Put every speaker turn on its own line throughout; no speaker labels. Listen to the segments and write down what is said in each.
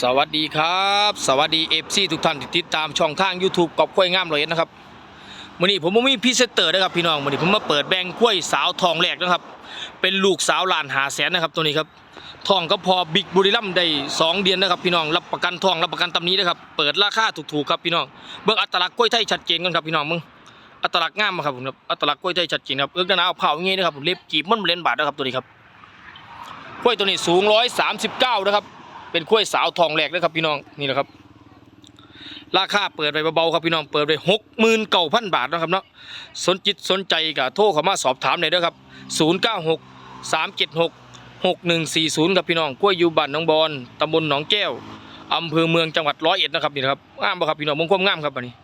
สวัสดีครับ สวัสดีเอฟซีทุกท่านที่ติดตามช่องทาง YouTube กอบกล้วยงามรอยนะครับวันนี้ผมมีพรีเซนเตอร์นะครับพี่น้องวันนี้ผมมาเปิดแบงกล้วยสาวทองแรกนะครับ เป็นลูกสาวลานหาแสนนะครับตัวนี้ครับทองก็พอบิ๊กบุรีรัมได้สองเดือนนะครับพี่น้องรับประกันทองรับประกันตำนี้นะครับเปิดราคาถูกๆครับพี่น้องเบิ่งอัตลักษณ์กล้วยไทยชัดเจนกันครับพี่น้องมึงอัตลักษณ์งามครับผมครับอัตลักษณ์กล้วยไทยชัดเจนครับเอื้อกหนาเอาเผาอย่างงี้นะครับผมเล็บจีบมันเลนบาทนะครับตัวนี้ครับกล้วยตัวนี้สูง139นะครับ เป็นกล้วยสาวทองแหลกนะครับพี่น้องนี่แหละครับ ราคาเปิดไปเบาๆครับพี่น้องเปิดไปหกหมื่นเก้าพันบาทนะครับเนาะสนจิตสนใจกับโทรเข้ามาสอบถามหน่อยเด้อครับศูนย์เก้าหกสามเจ็ดหกหกหนึ่งสี่ศูนย์ครับพี่น้องกล้วยยูบ้านหนองบอนตำบลหนองแก้วอำเภอเมืองจังหวัดร้อยเอ็ดนะครับนี่นะครับงามบ่ครับพี่น้องมงคลงามครับอันนี้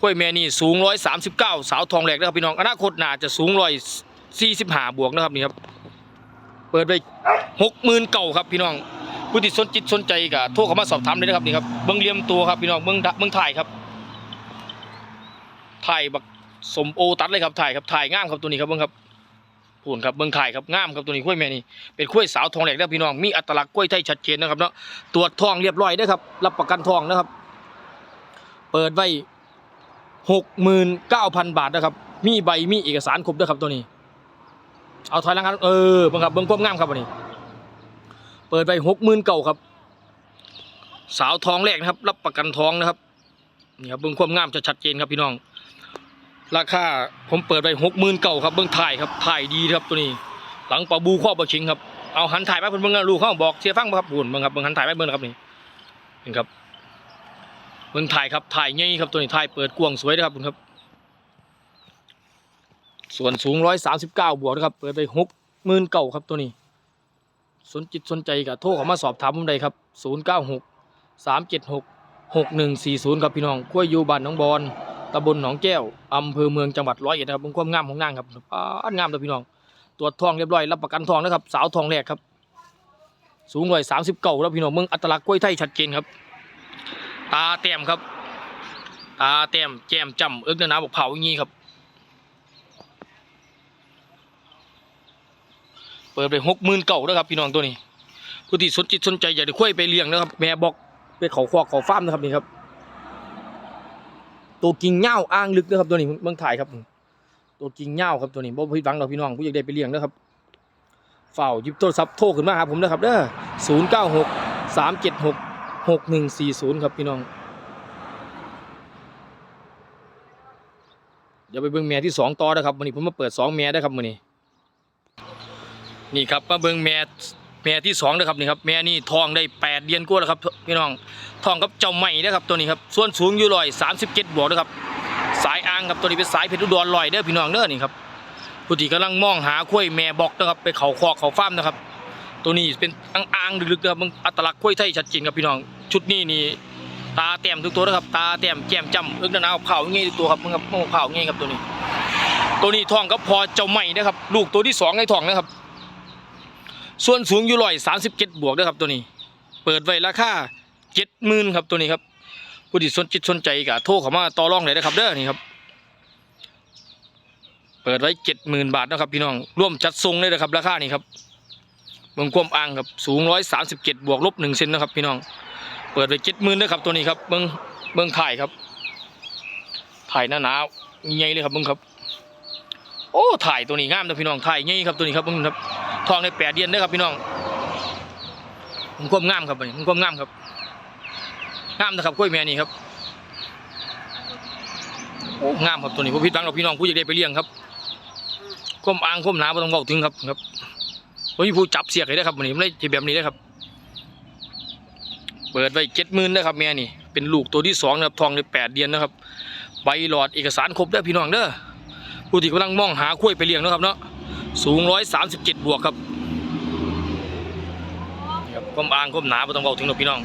กล้วยแม่นี่สูงร้อยสามสิบเก้าสาวทองแหลกนะครับพี่น้องอนาคตน่าจะสูงร้อยสี่สิบห้าบวกนะครับนี่ครับเปิดไปหกหมื่นเก่าครับพี่น้อง ผู้ที่สนจิตสนใจก็โทรเข้ามาสอบถามได้นะครับนี่ครับเบิ้งเลียมตัวครับพี่น้องเบิ้งเบิ้งถ่ายครับถ่ายบักสมโอตัดเลยครับถ่ายครับถ่ายงามครับตัวนี้ครับเบิ้งครับพูนครับเบิ้งถ่ายครับงามครับตัวนี้กล้วยแม่นี่เป็นกล้วยสาวทองแหลกนะพี่น้องมีอัตลักษณ์กล้วยไทยชัดเจนนะครับเนาะตรวจทองเรียบร้อยเด้ครับ รับประกันทองนะครับ เปิดไว้หกหมื่นเก้าพันบาทนะครับ มีใบมีเอกสารครบด้วยครับตัวนี้ เอาถอยหลังครับเออเบิ้งครับเบิ้งความงามครับวันนี้ เปิดไปหกหมื่นเก่าครับ สาวท้องแรกนะครับ รับประกันท้องนะครับนี่ครับเบื้องความงามจะชัดเจนครับพี่น้อง ราคาผมเปิดไปหกหมื่นเก่าครับเบื้องถ่ายครับถ่ายดีครับตัวนี้ หลังปลาบูข้อบะชิงครับเอาหันถ่ายมาเพิ่อนเบิ่งนลูกเขาบอกเชียร์ฟังครับบุญเบิ่งครับเบิ่งหันถ่ายมาเบิ่งนครับนี่เห็นครับเบิ่งถ่ายครับถ่ายใหญ่ครับตัวนี้ถ่ายเปิดกว้างสวยนะครับคุณครับส่วนสูงร้อยสามสิบเก้าบวกนะครับ เปิดไปหกหมื่นเก่าครับตัวนี้ สนจิตสนใจก็โทรเข้ามาสอบถามผมได้ครับ 096 376 6140 ครับพี่น้องกล้วยอยู่บ้านหนองบอนตำบลหนองแก้วอำเภอเมืองจังหวัดร้อยเอ็ดครับเป็นความงามของนางครับอ่างามเลยพี่น้องตรวจทองเรียบร้อยรับประกันทองนะครับ สาวทองแรกครับ สูงร้อยสามสิบเก้าแล้วพี่น้องเมืองอัตลักษณ์กล้วยไทยชัดเจนครับ ตาเต็มครับ ตาเต็มแจ่มจำเอิกเนื้อหนาบอกเผาอย่างงี้ครับ เปิดไปหกหมื่นเก่าแล้วครับพี่น้องตัวนี้ ผู้ที่สนจิตสนใจอยากจะคุยไปเลี้ยงนะครับ แม่บอกไปเขาคอกเขาฟาร์มนะครับนี่ครับ ตัวกิ่งเง่าอ้างลึกนะครับตัวนี้เมืองถ่ายครับ ตัวกิ่งเง่าครับตัวนี้บ่ผิดหวังดอกพี่น้องผู้อยากได้ไปเลี้ยงนะครับเฝ้ายิบโทรศัพท์โทรขึ้นมาครับผมนะครับเด้อศูนย์เก้าหกสามเจ็ดหกหกหนึ่งสี่ศูนย์ครับพี่น้องเดี๋ยวไปเบิ่งแม่ที่สองต่อนะครับวันนี้ผมมาเปิดสองแม่ได้ครับวันนี้ นี่ครับมาเบิงแม่แม่ที่สองนะครับนี่ครับแม่นี่ทองได้แปดเดือนกว่าแล้วครับพี่น้องทองกับเจ้าใหม่นะครับตัวนี้ครับส่วนสูงอยู่ร้อยสามสิบเจ็ดบวกนะครับสายอ่างครับตัวนี้เป็นสายเพชรอุดรลอยเด้อพี่น้องเด้อนี่ครับผู้ที่กำลังมองหาคุ้ยแม่บอกนะครับไปเขาคอกเขาฟ้ามนะครับ ตัวนี้เป็นอ่างๆลึกๆนะครับมึงอัตลักษณ์คุ้ยไทยชัดเจนครับพี่น้อง ชุดนี้นี่ตาแต้มทุกตัวนะครับตาแต้มแก้มจ้ำเอิ้งนาวเผาอย่างงี้ทุกตัวครับมึงครับมึงเผาอย่างี้ครับตัวนี้ ตัวนี้ทองก็พอเจ้าใหม่นะครับ ลูกตัวที่สองในทองนะครับ ส่วนสูงอยู่ร้อยสามสิบเจ็ดบวกด้วยครับตัวนี้ เปิดไว้ราคาเจ็ดหมื่นครับตัวนี้ครับผู้ที่สนจิตสนใจก็โทรเข้ามาต่อรองเลยนะครับเด้อนี่ครับ เปิดไว้เจ็ดหมื่นบาทนะครับพี่น้องร่วมจัดทรงเลยนะครับราคานี้ครับเมืองควมอ่างครับสูงร้อยสามสิบเจ็ดบวกลบหนึ่งเซนนะครับพี่น้อง เปิดไว้เจ็ดหมื่นนะครับตัวนี้ครับเมืองเมืองถ่ายครับถ่ายหน้าหนาวใหญ่เลยครับเมืองครับ โอ้ถ่ายตัวนี้งามนะพี่น้องถ่ายใหญ่ครับตัวนี้ครับเบิ่งครับ ทองในแปดเดือนเด้อครับพี่น้องมันความงามครับอันนี้มันความงามครับงามนะครับกล้วยแม่นี่ครับโอ้งามครับตัวนี้ผมพิดหวังหรอกพี่น้องผู้อยากได้ไปเลี้ยงครับก้มอ่างก้มหนาไม่ต้องบอกถึงครับครับผมมีผู้จับเสียกเลยนะครับวันนี้ไม่ได้แบบนี้นะครับ เปิดไว้เจ็ดหมื่นนะครับแม่นี่เป็นลูกตัวที่สองนะครับทองในแปดเดือนนะครับใบหลอดเอกสารครบเด้อพี่น้องเด้อผู้ที่กำลังมองหาคุ้ยไปเลี้ยงนะครับเนาะสูงร้อยสามสิบเจ็ดบวกครับ ครับก้มอ่างก้มหนาไม่ต้องบอกถึงหรอกพี่น้อง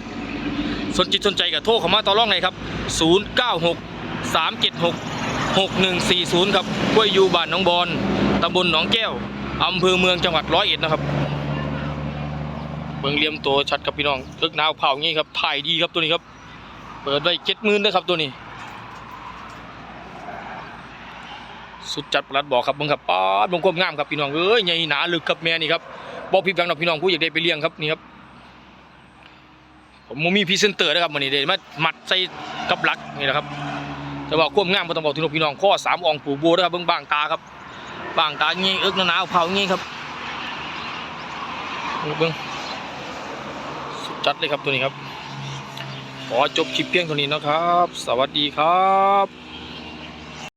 สนจิตสนใจกับโทรเข้ามาต่อรองเลยครับ 0 9 6 3 7 6 6 1 4 0 ครับกล้วยยูบ้านหนองบอนตำบลหนองแก้วอำเภอเมืองจังหวัดร้อยเอ็ดนะครับเบิ่งเหลี่ยมตัวชัดครับพี่น้องเลิกหนาวเผางี้ครับถ่ายดีครับตัวนี้ครับ เปิดไว้เจ็ดหมื่นนะครับตัวนี้ สุดจัดประหลัดบอกครับมึงครับป้าดบงความงามครับพี่น้องเอ้ยใหญ่หนาลึกครับแม่นี่ครับบอกพี่แบงค์น้องพี่น้องผู้อยากได้ไปเลี้ยงครับนี่ครับ ผมมีพรีเซนเตอร์นะครับวันนี้เดมามัดใส่กับหลักนี่แหละครับ แต่ว่าควบง่ามก็ต้องบอกถึงพี่น้องข้อสามองปูโบนะครับเบื้องบางตาครับบางตางี้เอิกหนาวเผางี้ครับเบิ่งสุดจัดเลยครับตัวนี้ครับขอจบคลิปเพียงเท่านี้นะครับ สวัสดีครับ